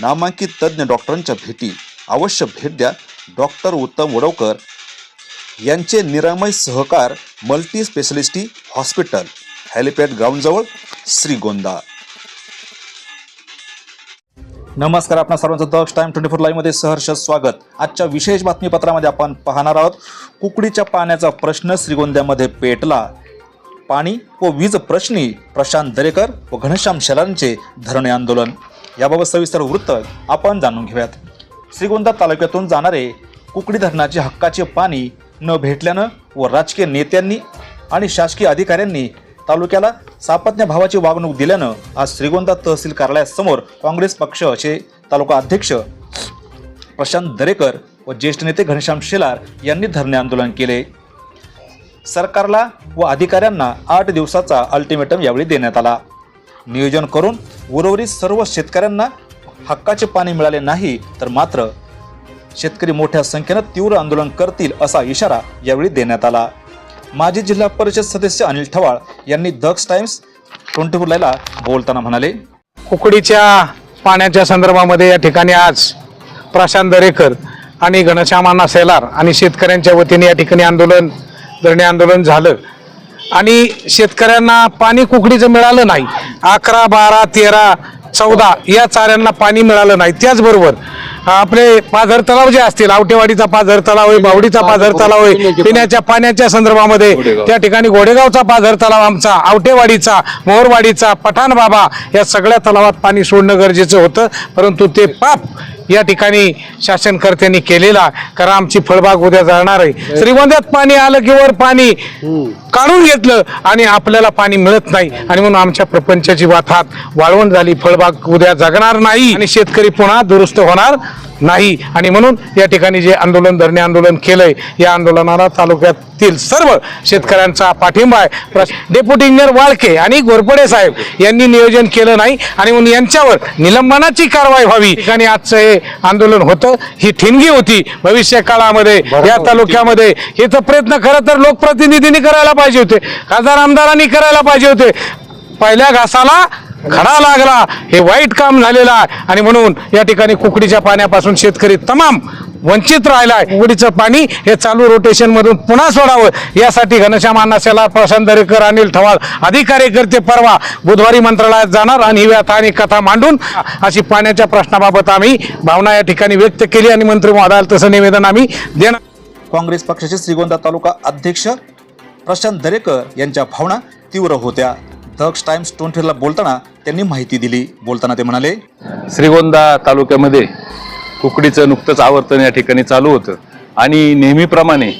नामांकित तज्ज्ञ डॉक्टरांच्या भेटी. अवश्य भेट द्या. डॉक्टर उत्तम वडवकर यांचे Niramay Sahakar multi speciality hospital helipad ग्राउंडजवळ Shrigonda नमस्कार आपणा सर्वांचं दक्ष टाइम ट्वेंटी फोर लाईव्हमध्ये सहर्ष स्वागत. आजच्या विशेष बातमीपत्रामध्ये आपण पाहणार आहोत कुकडीच्या पाण्याचा प्रश्न श्रीगोंद्यामध्ये पेटला. पाणी व वीज प्रश्नी प्रशांत दरेकर व घनश्याम शेलारांचे धरणे आंदोलन. याबाबत सविस्तर वृत्त आपण जाणून घेऊयात. श्रीगोंदा तालुक्यातून जाणारे कुकडी धरणाचे हक्काचे पाणी न भेटल्यानं व राजकीय नेत्यांनी आणि शासकीय अधिकाऱ्यांनी तालुक्याला सापत्न्य भावाची वागणूक दिल्यानं आज श्रीगोंदा तहसील कार्यालयासमोर काँग्रेस पक्षाचे तालुका अध्यक्ष प्रशांत दरेकर व ज्येष्ठ नेते घनश्याम शेलार यांनी धरणे आंदोलन केले. सरकारला व अधिकाऱ्यांना आठ दिवसाचा अल्टिमेटम यावेळी देण्यात आला. नियोजन करून उर्वरित सर्व शेतकऱ्यांना हक्काचे पाणी मिळाले नाही तर मात्र शेतकरी मोठ्या संख्येनं तीव्र आंदोलन करतील असा इशारा यावेळी देण्यात आला. माजी जिल्हा परिषद सदस्य अनिल ठवाळ यांनी दक्ष टाइम्स ट्वेंटी फोर बोलताना म्हणाले कुकडीच्या पाण्याच्या संदर्भामध्ये या ठिकाणी आज प्रशांत दरेकर आणि घनश्यामाना सेलार आणि शेतकऱ्यांच्या वतीने या ठिकाणी आंदोलन धरणे आंदोलन झालं. आणि शेतकऱ्यांना पाणी कुकडीचं मिळालं नाही. अकरा बारा तेरा चौदा या चाऱ्यांना पाणी मिळालं नाही. त्याचबरोबर आपले पाझर तलाव जे असतील आवटेवाडीचा पाझर तलाव आहे बावडीचा पाझर तलाव आहे पिण्याच्या पाण्याच्या संदर्भामध्ये त्या ठिकाणी घोडेगावचा पाझर तलाव आमचा आवटेवाडीचा मोहरवाडीचा पठाण बाबा या सगळ्या तलावात पाणी सोडणं गरजेचं होतं. परंतु ते पाप या ठिकाणी शासनकर्त्यांनी केलेला कारण आमची फळबाग उद्या जाणार आहे. श्रीगोंद्यात पाणी आलं की वर पाणी काढून घेतलं आणि आपल्याला पाणी मिळत नाही. आणि म्हणून आमच्या प्रपंचाची वाथात वाळवण झाली. फळबाग उद्या जगणार नाही आणि शेतकरी पुन्हा दुरुस्त होणार नाही. आणि म्हणून या ठिकाणी जे आंदोलन धरणे आंदोलन केलंय या आंदोलनाला तालुक्यातील सर्व शेतकऱ्यांचा पाठिंबा आहे. डेप्युटी इंजिनियर वाळके आणि घोरपडे साहेब यांनी नियोजन केलं नाही. आणि म्हणून यांच्यावर निलंबनाची कारवाई व्हावी. ठिकाणी आजचं हे आंदोलन होतं ही ठिणगी होती भविष्य काळामध्ये या तालुक्यामध्ये. हे तर प्रयत्न खरं तर लोकप्रतिनिधींनी करायला पाहिजे होते खासदार आमदारांनी करायला पाहिजे होते. पहिल्या घासाला खडा लागला हे वाईट काम झालेलं आहे. आणि म्हणून या ठिकाणी कुकडीच्या पाण्यापासून शेतकरी तमाम वंचित राहिलाय. कुकडीचं पाणी हे चालू रोटेशन मधून पुन्हा सोडावं. यासाठी घनश्याम अण्णा सेलार प्रशांत दरेकर अनिल ठवाळ आदी कार्यकर्ते परवा बुधवारी मंत्रालयात जाणार आणि ही व्यथा आणि कथा मांडून अशी पाण्याच्या प्रश्नाबाबत आम्ही भावना या ठिकाणी व्यक्त केली आणि मंत्री महोदयाला तसं निवेदन आम्ही देणार. काँग्रेस पक्षाचे श्रीगोंदा तालुका अध्यक्ष प्रशांत दरेकर यांच्या भावना तीव्र होत्या. दक्ष टाइम्स ट्वेंटीला बोलताना त्यांनी माहिती दिली. बोलताना ते म्हणाले श्रीगोंदा तालुक्यामध्ये कुकडीचं नुकतंच आवर्तन या ठिकाणी चालू होतं. आणि नेहमीप्रमाणे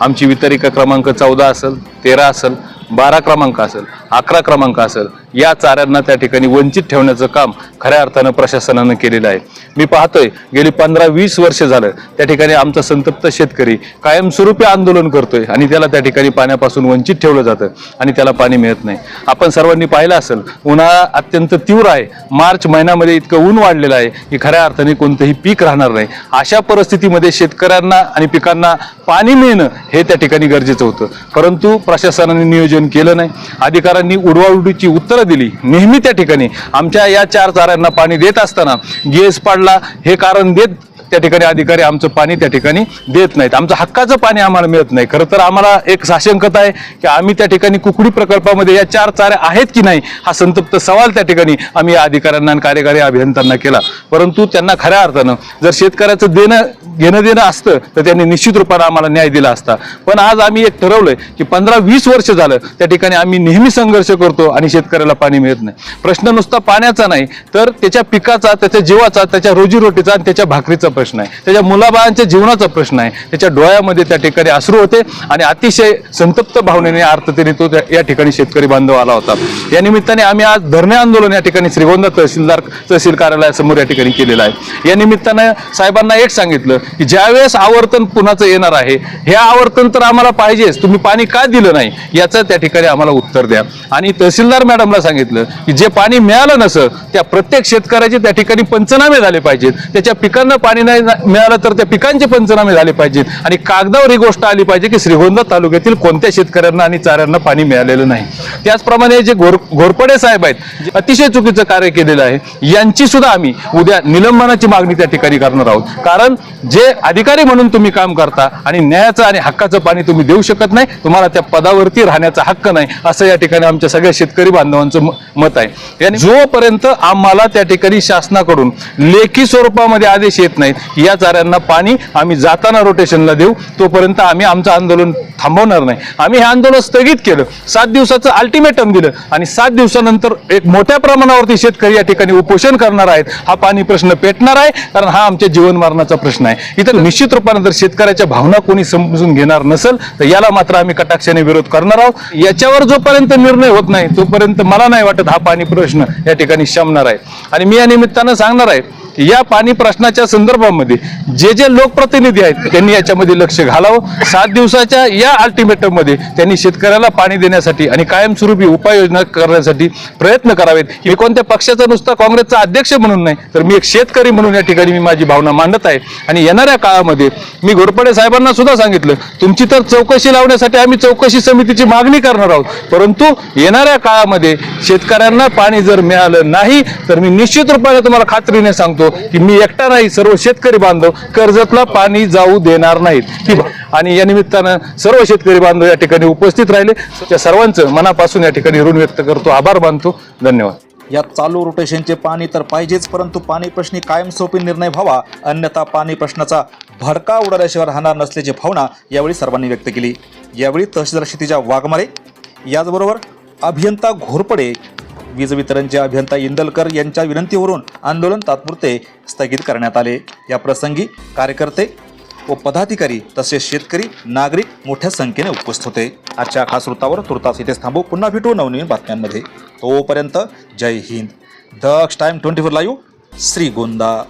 आमची वितरिका क्रमांक चौदा असेल तेरा असेल बारा क्रमांक असेल अकरा क्रमांक असेल या चाऱ्यांना त्या ठिकाणी वंचित ठेवण्याचं काम खऱ्या अर्थानं प्रशासनानं केलेलं आहे. मी पाहतोय गेली पंधरा वीस वर्ष झालं त्या ठिकाणी आमचा संतप्त शेतकरी कायमस्वरूपी आंदोलन करतोय आणि त्याला त्या ठिकाणी पाण्यापासून वंचित ठेवलं जातं आणि त्याला पाणी मिळत नाही. आपण सर्वांनी पाहिलं असेल उन्हाळा अत्यंत तीव्र आहे. मार्च महिन्यामध्ये इतकं ऊन वाढलेलं आहे की खऱ्या अर्थाने कोणतंही पीक राहणार नाही. अशा परिस्थितीमध्ये शेतकऱ्यांना आणि पिकांना पाणी मिळणं हे त्या ठिकाणी गरजेचं होतं. परंतु प्रशासनाने नियोजन केलं नाही. अधिकाऱ्यांनी उडवाउडीची उत्तर दिली. नेहमी त्या ठिकाणी. आमच्या या चार चाऱ्यांना पाणी देत असताना गेस पाडला हे कारण देत त्या ठिकाणी अधिकारी आमचं पाणी त्या ठिकाणी देत नाहीत. आमचं हक्काचं पाणी आम्हाला मिळत नाही. खरं तर आम्हाला एक साशंकता आहे की आम्ही त्या ठिकाणी कुकडी प्रकल्पामध्ये या चार चाऱ्या आहेत की नाही हा संतप्त सवाल त्या ठिकाणी आम्ही या अधिकाऱ्यांना आणि कार्यकारी अभियंत्यांना केला. परंतु त्यांना खऱ्या अर्थानं जर शेतकऱ्याचं देणं घेणं देणं असतं तर त्यांनी निश्चित रूपानं आम्हाला न्याय दिला असता. पण आज आम्ही एक ठरवलंय की पंधरा वीस वर्ष झालं त्या ठिकाणी आम्ही नेहमी संघर्ष करतो आणि शेतकऱ्याला पाणी मिळत नाही. प्रश्न नुसता पाण्याचा नाही तर त्याच्या पिकाचा त्याच्या जीवाचा त्याच्या रोजीरोटीचा आणि त्याच्या भाकरीचा प्रश्न आहे. त्याच्या मुलाबाळांच्या जीवनाचा प्रश्न आहे. त्याच्या डोळ्यामध्ये त्या ठिकाणी अश्रू होते आणि अतिशय संतप्त भावनेने अर्थतेने तो या ठिकाणी शेतकरी बांधव आला होता. या निमित्ताने आम्ही आज धरणे आंदोलन या ठिकाणी श्रीगोंदा तहसीलदार तहसील कार्यालयासमोर या ठिकाणी केलेलं आहे. या निमित्तानं साहेबांना एक सांगितलं की ज्यावेळेस आवर्तन पुन्हाचं येणार आहे हे आवर्तन तर आम्हाला पाहिजेच. तुम्ही पाणी का दिलं नाही? याचं त्या ठिकाणी आम्हाला उत्तर द्या. आणि तहसीलदार मॅडमला सांगितलं की जे पाणी मिळालं नसं त्या प्रत्येक शेतकऱ्याचे त्या ठिकाणी पंचनामे झाले पाहिजेत. त्याच्या पिकांना पाणी नाही मिळालं तर त्या पिकांचे पंचनामे झाले पाहिजेत. आणि कागदावर ही गोष्ट आली पाहिजे की श्रीगोंदा तालुक्यातील कोणत्या शेतकऱ्यांना आणि चाऱ्यांना पाणी मिळालेलं नाही. त्याचप्रमाणे जे घोर घोरपडे साहेब आहेत जे अतिशय चुकीचं कार्य केलेलं आहे यांची सुद्धा आम्ही उद्या निलंबनाची मागणी त्या ठिकाणी करणार आहोत. कारण जे अधिकारी म्हणून तुम्ही काम करता आणि न्यायाचं आणि हक्काचं पाणी तुम्ही देऊ शकत नाही तुम्हाला त्या पदावरती राहण्याचा हक्क नाही असं या ठिकाणी आमच्या सगळ्या शेतकरी बांधवांचं मत आहे. आणि जोपर्यंत आम्हाला त्या ठिकाणी शासनाकडून लेखी स्वरूपामध्ये आदेश येत नाहीत या चाऱ्यांना पाणी आम्ही जाताना रोटेशनला देऊ. तोपर्यंत आम्ही आमचं आंदोलन थांबवणार नाही. आम्ही हे आंदोलन स्थगित केलं. सात दिवसाचं अल्टिमेटम दिलं. आणि सात दिवसानंतर एक मोठ्या प्रमाणावरती शेतकरी या ठिकाणी उपोषण करणार आहेत. हा पाणी प्रश्न पेटणार आहे कारण हा आमच्या जीवनमरणाचा प्रश्न आहे. इथं निश्चित रूपाने जर शेतकऱ्याच्या भावना कोणी समजून घेणार नसेल तर याला मात्र आम्ही कटाक्षाने विरोध करणार आहोत. याच्यावर जोपर्यंत निर्णय होत नाही तोपर्यंत मला नाही वाटत हा पाणी प्रश्न या ठिकाणी शमणार आहे. आणि मी या निमित्तानं सांगणार आहे या पाणी प्रश्नाच्या संदर्भामध्ये जे जे लोकप्रतिनिधी आहेत त्यांनी याच्यामध्ये लक्ष घालावं. सात दिवसाच्या या अल्टिमेटममध्ये त्यांनी शेतकऱ्याला पाणी देण्यासाठी आणि कायमस्वरूपी उपाययोजना करण्यासाठी प्रयत्न करावेत. मी कोणत्या पक्षाचा नुसता काँग्रेसचा अध्यक्ष म्हणून नाही तर मी एक शेतकरी म्हणून या ठिकाणी मी माझी भावना मांडत आहे. आणि येणाऱ्या काळामध्ये मी घोरपडे साहेबांना सुद्धा सांगितलं तुमची तर चौकशी लावण्यासाठी आम्ही चौकशी समितीची मागणी करणार आहोत. परंतु येणाऱ्या काळामध्ये शेतकऱ्यांना पाणी जर मिळालं नाही तर मी निश्चित रूपाने तुम्हाला खात्रीने सांगतो. की मी एकटा नाही सर्व शेतकरी बांधव कर्जतला पाणी जाऊ देणार नाहीत. की आणि या निमित्तानं सर्व शेतकरी बांधव या ठिकाणी उपस्थित राहिले. त्या सर्वांचं मनापासून या ठिकाणी ऋण व्यक्त करतो. आभार मानतो. धन्यवाद. या चालू रोटेशनचे पाणी तर पाहिजेच परंतु पाणी प्रश्नी कायमस्वरूपी निर्णय व्हावा अन्यथा पाणी प्रश्नाचा भडका उडाल्याशिवाय राहणार नसल्याची भावना यावेळी सर्वांनी व्यक्त केली. यावेळी तहसीलदार क्षितिजा वाघमारे याचबरोबर अभियंता घोरपडे वीज वितरणचे अभियंता इंदलकर यांच्या विनंतीवरून आंदोलन तात्पुरते स्थगित करण्यात आले. या प्रसंगी कार्यकर्ते व पदाधिकारी तसेच शेतकरी नागरिक मोठ्या संख्येने उपस्थित होते. आजच्या खास वृत्तावर तुर्तास इथेच थांबू. पुन्हा भेटू नवनवीन बातम्यांमध्ये. तोपर्यंत जय Hind. Daksh time twenty four live Shrigonda.